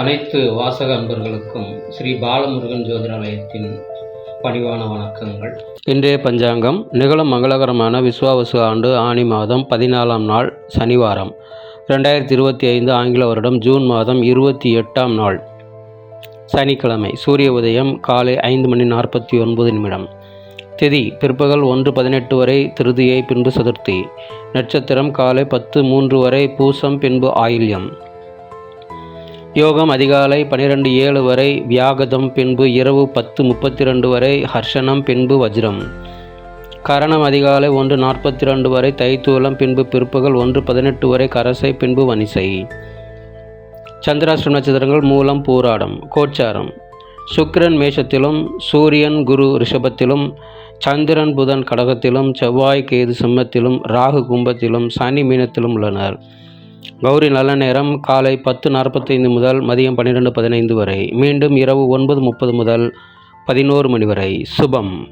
அனைத்து வாசக அன்பர்களுக்கும் ஸ்ரீ பாலமுருகன் ஜோதிடாலயத்தின் பணிவான வணக்கங்கள். இன்றைய பஞ்சாங்கம் நிகழும் மங்களகரமான விஸ்வாவசு ஆண்டு ஆணி மாதம் பதினாலாம் நாள் சனிவாரம். ரெண்டாயிரத்தி இருபத்தி ஐந்து ஆங்கில வருடம் ஜூன் மாதம் இருபத்தி எட்டாம் நாள் சனிக்கிழமை சூரிய உதயம் காலை ஐந்து மணி நாற்பத்தி ஒன்பது நிமிடம். திதி பிற்பகல் ஒன்று பதினெட்டு வரை திருதியை பின்பு சதுர்த்தி. நட்சத்திரம் காலை பத்து மூன்று வரை பூசம் பின்பு ஆயில்யம். யோகம் அதிகாலை பனிரெண்டு ஏழு வரை வியாகதம் பின்பு இரவு பத்து முப்பத்தி ரெண்டு வரை ஹர்ஷனம் பின்பு வஜ்ரம். கரணம் அதிகாலை ஒன்று நாற்பத்தி ரெண்டு வரை தைத்தூலம் பின்பு பிற்பகல் ஒன்று பதினெட்டு வரை கரசை பின்பு வனிசை சந்திராஷ்டிர நட்சத்திரங்கள் மூலம் பூராடம் கோச்சாரம். சுக்கிரன் மேஷத்திலும் சூரியன் குரு ரிஷபத்திலும் சந்திரன் புதன் கடகத்திலும் செவ்வாய் கேது சிம்மத்திலும் ராகு கும்பத்திலும் சனி மீனத்திலும் உள்ளனர். கௌரி நல்ல நேரம் காலை பத்து நாற்பத்தைந்து முதல் மதியம் பன்னிரெண்டு பதினைந்து வரை. மீண்டும் இரவு ஒன்பது முப்பது முதல் பதினோரு மணி வரை. சுபம்.